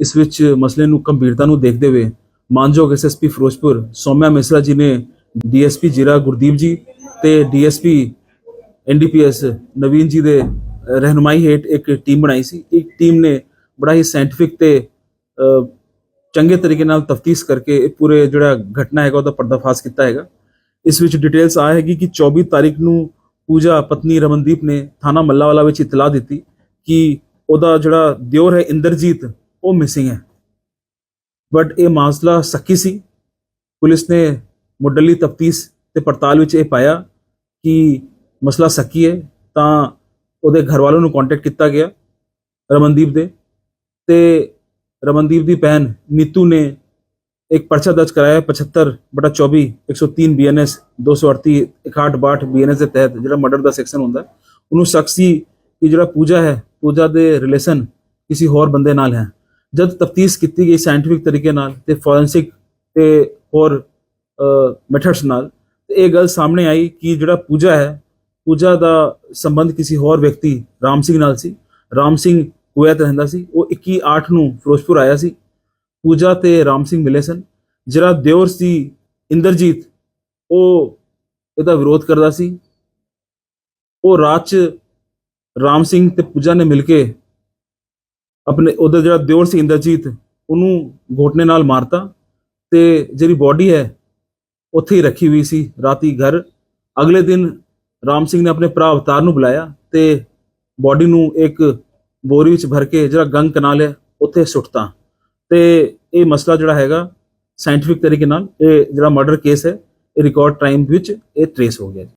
ਇਸ ਵਿੱਚ ਮਸਲੇ ਨੂੰ ਗੰਭੀਰਤਾ ਨੂੰ ਦੇਖਦੇ ਹੋਏ ਮਾਨਯੋਗ ਐਸਐਸਪੀ ਫਿਰੋਜ਼ਪੁਰ ਸੋਮਿਆ ਮਿਸਰਾ ਜੀ ਨੇ ਡੀਐਸਪੀ ਜੀਰਾ ਗੁਰਦੀਪ ਜੀ ਤੇ ਡੀਐਸਪੀ ਐਨਡੀਪੀਐਸ ਨਵੀਨ ਜੀ ਦੇ ਅਹ, ਰਹਿਨੁਮਾਈ ਹੇਠ ਇੱਕ ਟੀਮ ਬਣਾਈ ਸੀ। ਇੱਕ ਟੀਮ ਨੇ ਬੜਾ ਹੀ ਸਾਇੰਟਿਫਿਕ ਤੇ ਚੰਗੇ ਤਰੀਕੇ ਨਾਲ ਤਫਤੀਸ਼ ਕਰਕੇ ਇਹ ਪੂਰੇ ਜਿਹੜਾ ਘਟਨਾ ਹੈਗਾ ਉਹਦਾ ਪਰਦਾਫਾਸ਼ ਕੀਤਾ ਹੈਗਾ। ਇਸ ਵਿੱਚ ਡਿਟੇਲਸ ਆ ਹੈਗੀ ਕਿ 24 ਤਾਰੀਖ ਨੂੰ ਪੂਜਾ ਪਤਨੀ ਰਮਨਦੀਪ ਨੇ ਥਾਣਾ ਮੱਲਾਵਾਲਾ ਵਿੱਚ ਇਤਲਾਹ ਦਿੱਤੀ ਕਿ ਉਹਦਾ ਜਿਹੜਾ ਦਿਓਰ ਹੈ ਇੰਦਰਜੀਤ ਉਹ ਮਿਸਿੰਗ ਹੈ। ਬਟ ਇਹ ਮਾਸਲਾ ਸੱਕੀ ਸੀ। ਪੁਲਿਸ ਨੇ ਮੁੱਢਲੀ ਤਫਤੀਸ਼ ਤੇ ਪੜਤਾਲ ਵਿੱਚ ਇਹ ਪਾਇਆ ਕਿ ਮਸਲਾ ਸੱਕੀ ਹੈ, ਤਾਂ ਉਹਦੇ ਘਰ ਵਾਲਿਆਂ ਨੂੰ ਕੰਟੈਕਟ ਕੀਤਾ ਗਿਆ ਰਮਨਦੀਪ ਦੇ ਤੇ ਰਮਨਦੀਪ ਦੀ ਭੈਣ ਨੀਤੂ ਨੇ ਇੱਕ ਪਰਚਾ ਦਰਜ ਕਰਾਇਆ 75 ਬਟਾ 24 103 ਬੀਐਨਐਸ 238 6162 ਬੀਐਨਐਸ ਦੇ ਤਹਿਤ ਜਿਹੜਾ ਮਰਡਰ ਦਾ ਸੈਕਸ਼ਨ ਹੁੰਦਾ, ਉਹਨੂੰ ਸ਼ੱਕ ਸੀ ਕਿ ਜਿਹੜਾ ਪੂਜਾ ਹੈ, ਪੂਜਾ ਦੇ ਰਿਲੇਸ਼ਨ ਕਿਸੇ ਹੋਰ ਬੰਦੇ ਨਾਲ ਹੈ। ਜਦ ਤਫਤੀਸ਼ ਕੀਤੀ ਗਈ ਸਾਇੰਟਿਫਿਕ ਤਰੀਕੇ ਨਾਲ ਤੇ ਫੋਰੈਂਸਿਕ ਤੇ ਹੋਰ ਮੈਥਡਸ ਨਾਲ, ਤੇ ਇਹ ਗੱਲ ਸਾਹਮਣੇ ਆਈ ਕਿ ਜਿਹੜਾ ਪੂਜਾ ਹੈ, ਪੂਜਾ ਦਾ ਸੰਬੰਧ ਕਿਸੇ ਹੋਰ ਵਿਅਕਤੀ, ਰਾਮ ਸਿੰਘ ਨਾਲ ਸੀ। ਰਾਮ ਸਿੰਘ ਕੁਵੈਤ ਰਹਿੰਦਾ ਸੀ। ਉਹ 21 8 ਨੂੰ ਫਿਰੋਜ਼ਪੁਰ ਆਇਆ ਸੀ। ਪੂਜਾ ਤੇ ਰਾਮ ਸਿੰਘ ਮਿਲੇ ਸਨ। ਜਿਹੜਾ ਦਿਓਰ ਸੀ, ਇੰਦਰਜੀਤ, ਉਹ ਇਹਦਾ ਵਿਰੋਧ ਕਰਦਾ ਸੀ। ਉਹ ਰਾਤ ਚ ਰਾਮ ਸਿੰਘ ਤੇ ਪੂਜਾ ਨੇ ਮਿਲ ਕੇ ਆਪਣੇ ਉਹਦਾ ਜਿਹੜਾ ਦਿਓਰ ਸੀ ਇੰਦਰਜੀਤ, ਉਹਨੂੰ ਘੋਟਨੇ ਨਾਲ ਮਾਰਤਾ ਤੇ ਜਿਹੜੀ ਬਾਡੀ ਹੈ, ਉੱਥੇ ਹੀ ਰੱਖੀ ਹੋਈ ਸੀ ਰਾਤੀ ਘਰ। ਅਗਲੇ ਦਿਨ ਰਾਮ ਸਿੰਘ ਨੇ ਆਪਣੇ ਭਰਾ ਅਵਤਾਰ ਨੂੰ ਬੁਲਾਇਆ ਤੇ ਬਾਡੀ ਨੂੰ ਇੱਕ ਬੋਰੀ ਵਿੱਚ ਭਰ ਕੇ ਜਿਹੜਾ ਗੰਗ ਕਨਾਲ ਹੈ, ਉੱਥੇ ਸੁੱਟਤਾ। ਤੇ ਇਹ ਮਸਲਾ ਜਿਹੜਾ ਹੈਗਾ ਸਾਇੰਟਿਫਿਕ ਤਰੀਕੇ ਨਾਲ, ਇਹ ਜਿਹੜਾ ਮਰਡਰ ਕੇਸ ਹੈ, ਇਹ ਰਿਕਾਰਡ ਟਾਈਮ ਵਿੱਚ ਇਹ ਟ੍ਰੇਸ ਹੋ ਗਿਆ ਜੀ।